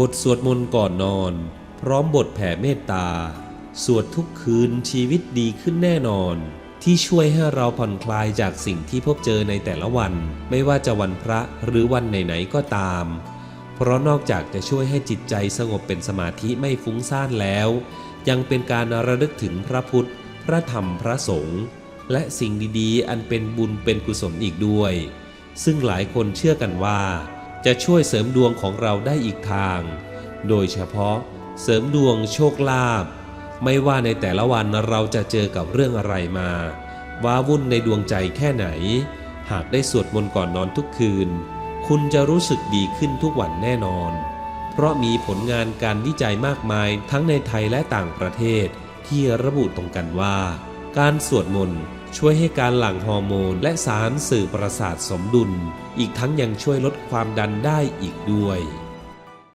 บทสวดมนต์ก่อนนอน พร้อมบทแผ่เมตตา สวดทุกคืนชีวิตดีขึ้นแน่นอน ที่ช่วยให้เราผ่อนคลายจากสิ่งที่พบเจอในแต่ละวัน ไม่ว่าจะวันพระหรือวันไหนๆก็ตาม เพราะนอกจากจะช่วยให้จิตใจสงบเป็นสมาธิไม่ฟุ้งซ่านแล้ว ยังเป็นการระลึกถึงพระพุทธ พระธรรมพระสงฆ์และสิ่งดีๆ อันเป็นบุญเป็นกุศลอีกด้วย ซึ่งหลายคนเชื่อกันว่า จะช่วยเสริมดวงของเราได้อีกทาง โดยเฉพาะเสริมดวงโชคลาภไม่ว่าในแต่ละวันเราจะเจอกับเรื่องอะไรมา ว้าวุ่นในดวงใจแค่ไหน หากได้สวดมนต์ก่อนนอนทุกคืน คุณจะรู้สึกดีขึ้นทุกวันแน่นอน เพราะมีผลงานการวิจัยมากมายทั้งในไทยและต่างประเทศที่ระบุตรงกันว่า การสวดมนต์ช่วยให้การหลั่งฮอร์โมน และสารสื่อประสาทสมดุล อีกทั้งยังช่วยลดความดันได้อีกด้วย